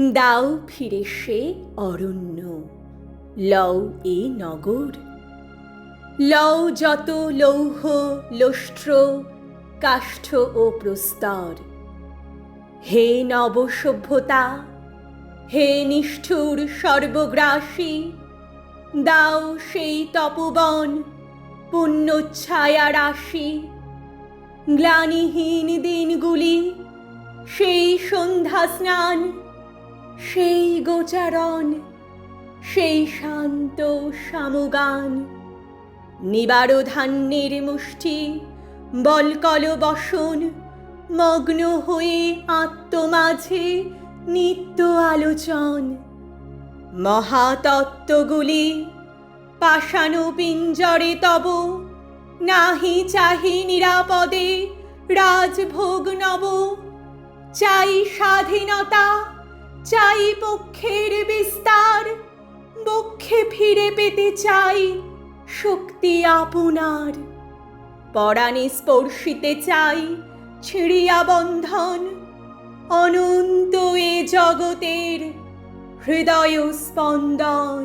দাও ফিরে সে অরণ্য। লও এ নগর। লও যত লৌহ লোষ্ট্র কাষ্ঠ ও প্রস্তর। হে নব সভ্যতা হে নিষ্ঠুর সর্বগ্রাসী, দাও সেই তপবন, পুণ্যচ্ছায়া রাশি। গ্লানিহীন দিনগুলি, সেই সন্ধ্যা স্নান সেই গোচারণ, সেই শান্ত সামগান নিবার ধান্যের মুষ্টি, বলকল বসন, মগ্ন হয়ে আত্মমাঝে নিত্য আলোচন, মহাতত্ত্বগুলি পাষাণু পিঞ্জরে তব, নাহি চাহি নিরাপদে রাজভোগ নব, চাই স্বাধীনতা চাই পক্ষের বিস্তার, বক্ষে ফিরে পেতে চাই শক্তি আপনার। পরাণে স্পর্শিতে চাই ছিড়িয়া বন্ধন, অনন্ত এ জগতের হৃদয় স্পন্দন।